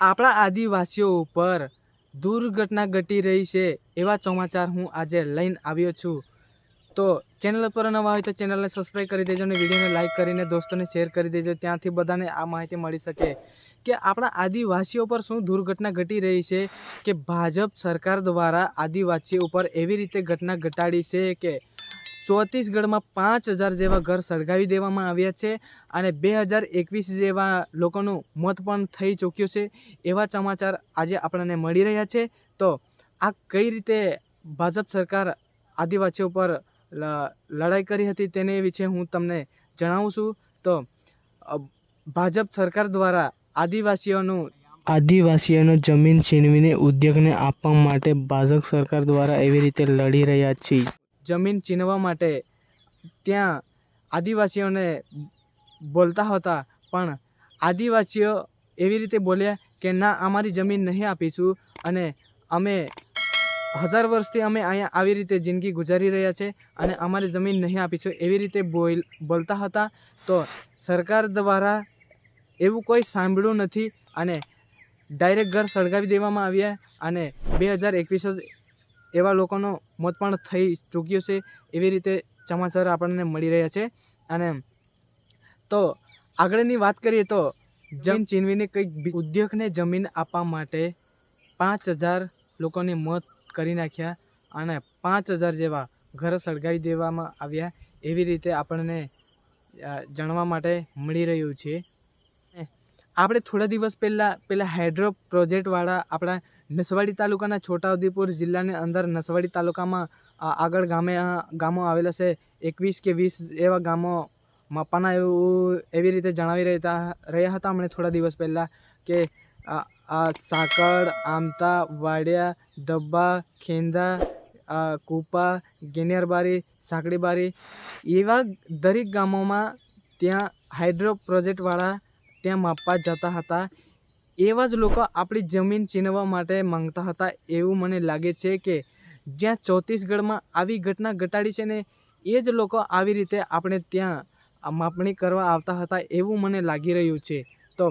આપણા આદિવાસીઓ ઉપર દુર્ઘટના ઘટી રહી છે એવા સમાચાર હું આજે લઈને આવ્યો છું. તો ચેનલ પર નવા હોય તો ચેનલને સબસ્ક્રાઈબ કરી દેજો અને વિડીયોને લાઇક કરીને દોસ્તોને શેર કરી દેજો. ત્યાંથી બધાને આ માહિતી મળી શકે કે આપણા આદિવાસીઓ પર શું દુર્ઘટના ઘટી રહી છે, કે ભાજપ સરકાર દ્વારા આદિવાસીઓ ઉપર એવી રીતે ઘટના ઘટાડી છે કે ચોત્તીસગઢમાં પાંચ હજાર જેવા ઘર સળગાવી દેવામાં આવ્યા છે અને બે હજાર એકવીસ જેવા લોકોનું મોત પણ થઈ ચૂક્યું છે. એવા સમાચાર આજે આપણને મળી રહ્યા છે. તો આ કઈ રીતે ભાજપ સરકાર આદિવાસીઓ પર લડાઈ કરી હતી તેને વિશે હું તમને જણાવું છું. તો ભાજપ સરકાર દ્વારા આદિવાસીઓનું આદિવાસીઓનો જમીન છીનવીને ઉદ્યોગને આપવા માટે ભાજપ સરકાર દ્વારા એવી રીતે લડી રહ્યા છે જમીન છીનવા માટે ત્યાં આદિવાસીઓને બોલતા હતા. પણ આદિવાસીઓ એવી રીતે બોલ્યા કે, ના, અમારી જમીન નહીં આપીશું અને અમે હજાર વર્ષથી અમે અહીંયા આવી રીતે જિંદગી ગુજારી રહ્યા છે અને અમારી જમીન નહીં આપીશું. એવી રીતે બોલ, બોલતા હતા. તો સરકાર દ્વારા એવું કોઈ સાંભળ્યું નથી અને ડાયરેક્ટ ઘર સળગાવી દેવામાં આવ્યા અને બે હજાર એકવીસ જ એવા લોકોનો મોત પણ થઈ ચૂક્યું છે એવી રીતે સમાચાર આપણને મળી રહ્યા છે. અને તો આગળની વાત કરીએ તો જમીન ચીનવીને કંઈક ઉદ્યોગને જમીન આપવા માટે પાંચ હજાર લોકોને મોત કરી નાખ્યા અને પાંચ હજાર જેવા ઘર સળગાવી દેવામાં આવ્યા એવી રીતે આપણને જાણવા માટે મળી રહ્યું છે. આપણે થોડા દિવસ પહેલાં પેલા હાઇડ્રો પ્રોજેક્ટવાળા આપણા નસવાડી તાલુકાના છોટાઉદેપુર જિલ્લાની અંદર નસવાડી તાલુકામાં આગળ ગામે ગામો આવેલા છે. એકવીસ કે વીસ એવા ગામો માપાના એવું, એવી રીતે જણાવી રહેતા, રહ્યા હતા હમણાં થોડા દિવસ પહેલાં કે આ સાકળ, આમતા, વાડિયા દબ્બા ખેંદા કૂપા, ગેનિયારબારી, સાંકડીબારી એવા દરેક ગામોમાં ત્યાં હાઇડ્રો પ્રોજેક્ટવાળા ત્યાં માપવા જતા હતા. એવા જ લોકો આપણી જમીન છીનવા માટે માંગતા હતા. એવું મને લાગે છે કે જ્યાં છત્તીસગઢમાં આવી ઘટના ઘટાડી છે ને એ જ લોકો આવી રીતે આપણે ત્યાં માપણી કરવા આવતા હતા એવું મને લાગી રહ્યું છે. તો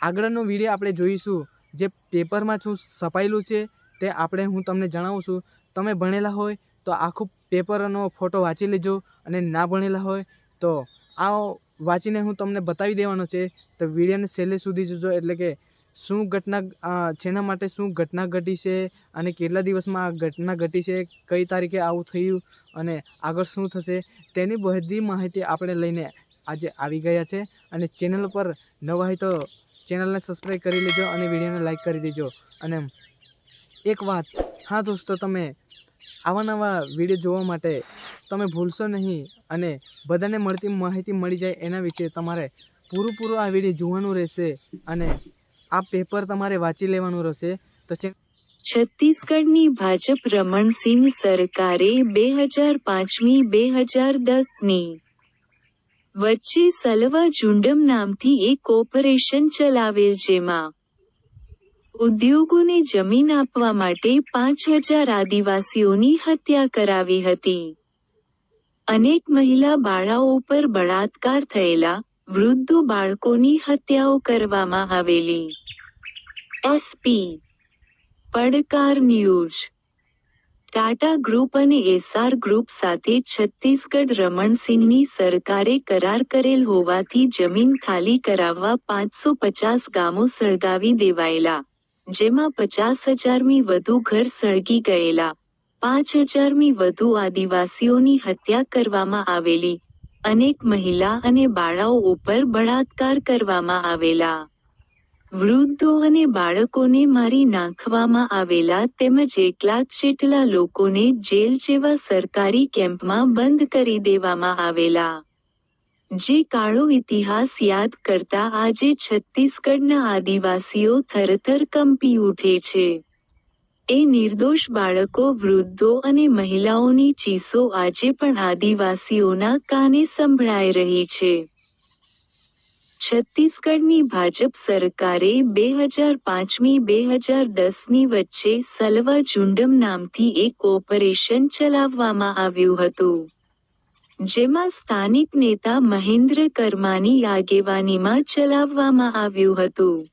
આગળનો વીડિયો આપણે જોઈશું. જે પેપરમાં શું છપાયેલું છે તે આપણે હું તમને જણાવું છું. તમે ભણેલા હોય તો આખું પેપરનો ફોટો વાંચી લેજો અને ના ભણેલા હોય તો આ વાંચીને હું તમને બતાવી દેવાનો છે. તો વિડીયોને છેલ્લે સુધી જોજો એટલે કે શું ઘટના જેના માટે શું ઘટના ઘટી છે અને કેટલા દિવસમાં આ ઘટના ઘટી છે, કઈ તારીખે આવું થયું અને આગળ શું થશે, તેની બધી માહિતી આપણે લઈને આજે આવી ગયા છે. અને ચેનલ પર નવા હોય તો ચેનલને સબસ્ક્રાઈબ કરી લેજો અને વિડીયોને લાઈક કરી દેજો. અને એક વાત, હા દોસ્તો, તમે આવા નવા વીડિયો જોવા માટે તમે ભૂલશો નહીં અને બધાને મળતી માહિતી મળી જાય એના વિશે તમારે પૂરું પૂરું આ વીડિયો જોવાનું રહેશે અને આ પેપર તમારે વાંચી લેવાનું રહેશે. તો છત્તીસગઢની ભાજપ રમણસિંહ સરકારે બે હજાર પાંચમી, બે હજાર દસની વચ્ચે સલવા ઝુંડમ નામથી એક ઓપરેશન ચલાવેલ જેમાં ઉદ્યોગોને જમીન આપવા માટે પાંચ હજાર આદિવાસીઓની હત્યા કરાવી હતી. અનેક મહિલા બાળાઓ પર બળાત્કાર થયેલા વૃદ્ધો બાળકોની હત્યાઓ કરવામાં આવેલી. એસપી પડકાર ન્યૂઝ. ટાટા ગ્રુપ અને એસઆર ગ્રુપ સાથે છત્તીસગઢ રમણસિંહની સરકારે કરાર કરેલ હોવાથી જમીન ખાલી કરાવવા પાંચસો પચાસ ગામો સળગાવી દેવાયેલા, જેમાં પચાસ હજારમી વધુ ઘર સળગી ગયેલા, પાંચ હજારમી વધુ આદિવાસીઓની હત્યા કરવામાં આવેલી, અનેક મહિલા અને બાળાઓ ઉપર બળાત્કાર કરવામાં આવેલા. વૃદ્ધો અને બાળકોને મારી નાખવામાં આવેલા તેમજ એકલાક જેટલા લોકોને જેલ જેવા સરકારી કેમ્પમાં બંધ કરી દેવામાં આવેલા. જે કાળો ઇતિહાસ યાદ કરતા આજે છત્તીસગઢના આદિવાસીઓ થરથર કંપી ઉઠે છે. એ નિર્દોષ બાળકો વૃદ્ધો અને મહિલાઓની ચીસો આજે પણ આદિવાસીઓના કાને સંભળાઈ રહી છે. છત્તીસગઢની ભાજપ સરકારે બે હજાર પાંચમી, બે હજાર દસની વચ્ચે સલવા ઝુંડમ નામથી એક ઓપરેશન ચલાવવામાં આવ્યું હતું, જેમાં સ્થાનિક નેતા મહેન્દ્ર કર્માની આગેવાનીમાં ચલાવવામાં આવ્યું હતું,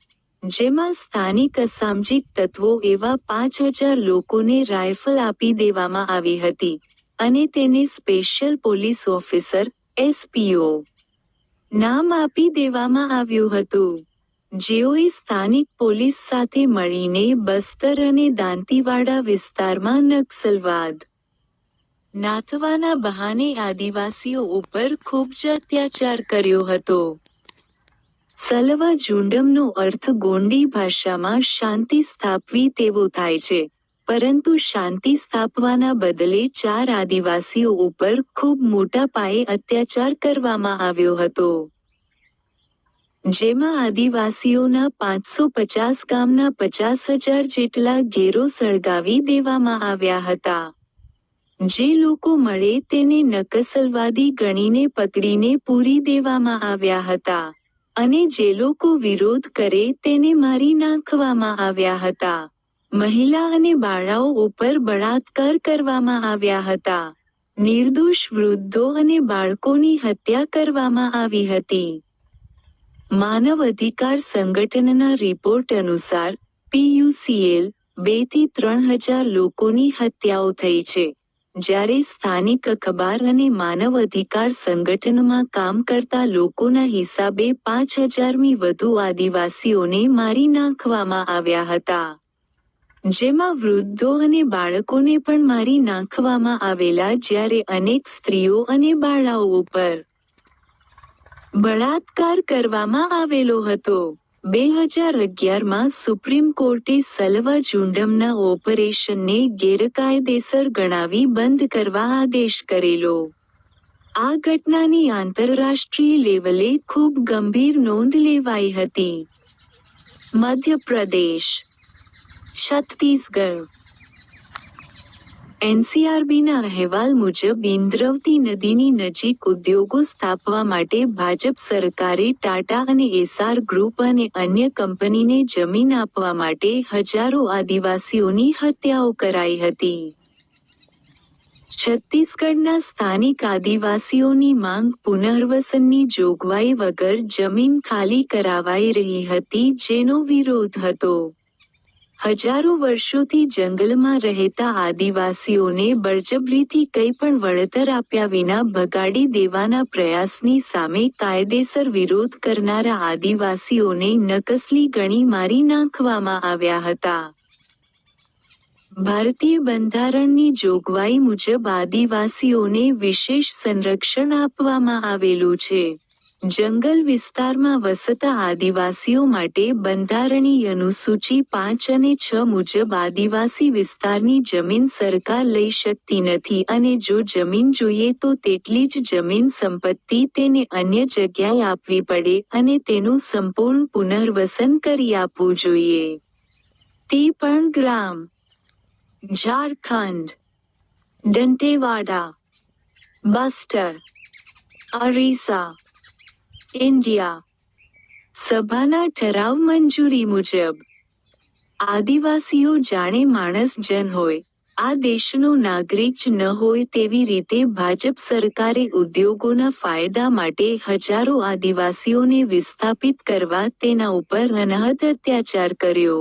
જેમાં સ્થાનિક અસામાજિક તત્વો એવા પાંચ હજાર લોકોને રાયફલ આપી દેવામાં આવી હતી અને તેને સ્પેશિયલ પોલીસ ઓફિસર, એસપીઓ નામ આપી દેવામાં આવ્યું હતું. જેઓએ સ્થાનિક પોલીસ સાથે મળીને બસ્તર અને દાંતીવાડા વિસ્તારમાં નક્સલવાદ. નાથવાના બહાને આદિવાસીઓ ઉપર ખૂબ જ અત્યાચાર કર્યો હતો. સલવા ઝુંડમનો અર્થ ગોંડી ભાષામાં શાંતિ સ્થાપવી તેવો થાય છે. પરંતુ શાંતિ સ્થાપવાના બદલે ચાર આદિવાસીઓ ઉપર ખૂબ મોટા પાયે અત્યાચાર કરવામાં આવ્યો હતો. જેમાં આદિવાસીઓના પાંચસો પચાસ ગામના પચાસ હજાર જેટલા ઘેરો સળગાવી દેવામાં આવ્યા હતા. જે લોકો મળે તેને નકસલવાદી ગણીને પકડીને પૂરી દેવામાં આવ્યા હતા અને જે લોકો વિરોધ કરે તેને મારી નાખવામાં આવ્યા હતા. મહિલા અને બાળાઓ ઉપર બળાત્કાર કરવામાં આવ્યા હતા. નિર્દોષ વૃદ્ધો અને બાળકોની હત્યા કરવામાં આવી હતી. માનવ અધિકાર સંગઠનના રિપોર્ટ અનુસાર, પીયુસીએલ બેથી ત્રણ હજાર લોકોની હત્યાઓ થઈ છે, જ્યારે સ્થાનિક અખબાર અને માનવ અધિકાર સંગઠનમાં કામ કરતા લોકોના હિસાબે પાંચ હજારમી વધુ આદિવાસીઓને મારી નાખવામાં આવ્યા હતા. જેમાં વૃદ્ધો અને બાળકોને પણ મારી નાખવામાં આવેલા જ્યારે અનેક સ્ત્રીઓ અને બાળાઓ ઉપર બળાત્કાર કરવામાં આવેલો હતો. બે હજાર અગિયારમાં સુપ્રીમ કોર્ટે સલવા ઝુંડમના ઓપરેશનને ગેરકાયદેસર ગણાવી બંધ કરવા આદેશ કરેલો. આ ઘટનાની આંતરરાષ્ટ્રીય લેવલે ખૂબ ગંભીર નોંધ લેવાઈ હતી. મધ્યપ્રદેશ છત્તીસગઢ. એનસીઆરબીના અહેવાલ મુજબ, ઇન્દ્રવતી નદીની નજીક ઉદ્યોગો સ્થાપવા માટે ભાજપ સરકારે ટાટા અને એસાર ગ્રુપ અને અન્ય કંપનીને જમીન આપવા માટે હજારો આદિવાસીઓની હત્યાઓ કરાઈ હતી. છત્તીસગઢના સ્થાનિક આદિવાસીઓની માંગ પુનર્વસનની જોગવાઈ વગર જમીન ખાલી કરાવાઈ રહી હતી, જેનો વિરોધ હતો. હજારો વર્ષોથી જંગલમાં રહેતા આદિવાસીઓને બળજબરીથી કંઈ પણ વળતર આપ્યા વિના ભગાડી દેવાના પ્રયાસની સામે કાયદેસર વિરોધ કરનારા આદિવાસીઓને નકસલી ગણી મારી નાખવામાં આવ્યા હતા. ભારતીય બંધારણની જોગવાઈ મુજબ આદિવાસીઓને વિશેષ સંરક્ષણ આપવામાં આવેલું છે. જંગલ વિસ્તારમાં વસતા આદિવાસીઓ માટે બંધારણીય અનુસૂચિ પાંચ અને છ મુજબ આદિવાસી વિસ્તારની જમીન સરકાર લઈ શકતી નથી અને જો જમીન જોઈએ તો તેટલી જ જમીન સંપત્તિ તેને અન્ય જગ્યાએ આપવી પડે અને તેનું સંપૂર્ણ પુનર્વસન કરી આપવું જોઈએ. તે પણ ગ્રામ. ઝારખંડ. દંતેવાડા. બસ્ટર. અરીસા. ઇન્ડિયા. સભાના ઠરાવ મંજૂરી મુજબ, આદિવાસીઓ જાણે માણસ જન હોય, આ દેશનો નાગરિક જ ન હોય તેવી રીતે ભાજપ સરકારે ઉદ્યોગોના ફાયદા માટે હજારો આદિવાસીઓને વિસ્થાપિત કરવા તેના ઉપર અનહદ અત્યાચાર કર્યો.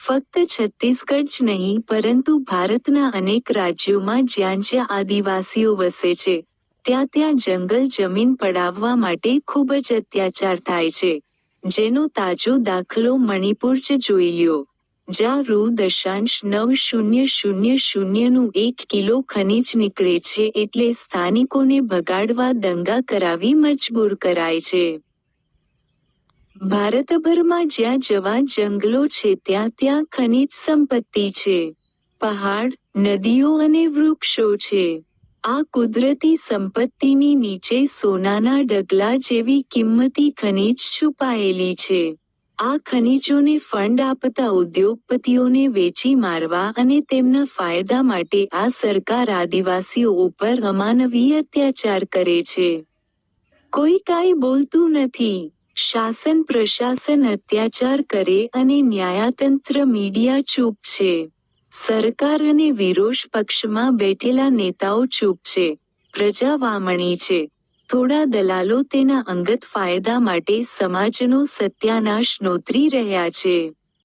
ફક્ત છત્તીસગઢ જ નહીં, પરંતુ ભારતના અનેક રાજ્યોમાં જ્યાં જ્યાં આદિવાસીઓ વસે છે ત્યાં ત્યાં જંગલ જમીન પડાવવા માટે ખૂબ જ અત્યાચાર થાય છે. જેનો તાજો દાખલો મણિપુર જ જોઈ લ્યો. જ્યાં રૂ દશાંશ નવ શૂન્ય શૂન્ય શૂન્યનું એક કિલો ખનીજ નીકળે છે એટલે સ્થાનિકોને ભગાડવા દંગા કરાવી મજબૂર કરાય છે. ભારતભરમાં જ્યાં જવા જંગલો છે ત્યાં ત્યાં ખનિજ સંપત્તિ છે. પહાડ, નદીઓ અને વૃક્ષો છે. આ કુદરતી સંપત્તિની નીચે સોનાના ડગલા જેવી કિંમતી ખનિજ છુપાયેલી છે. આ ખનિજોને ફંડ આપતા ઉદ્યોગપતિઓને વેચી મારવા અને તેમના ફાયદા માટે આ સરકાર આદિવાસીઓ ઉપર અમાનવીય અત્યાચાર કરે છે. કોઈ કાંઈ બોલતું નથી. શાસન પ્રશાસન અત્યાચાર કરે અને ન્યાયતંત્ર મીડિયા ચૂપ છે. સરકાર અને વિરોધ પક્ષમાં બેઠેલા નેતાઓ ચૂપ છે, પ્રજા વામણી છે. થોડા દલાલો તેના અંગત ફાયદા માટે સમાજનો સત્યાનાશ નોતરી રહ્યા છે.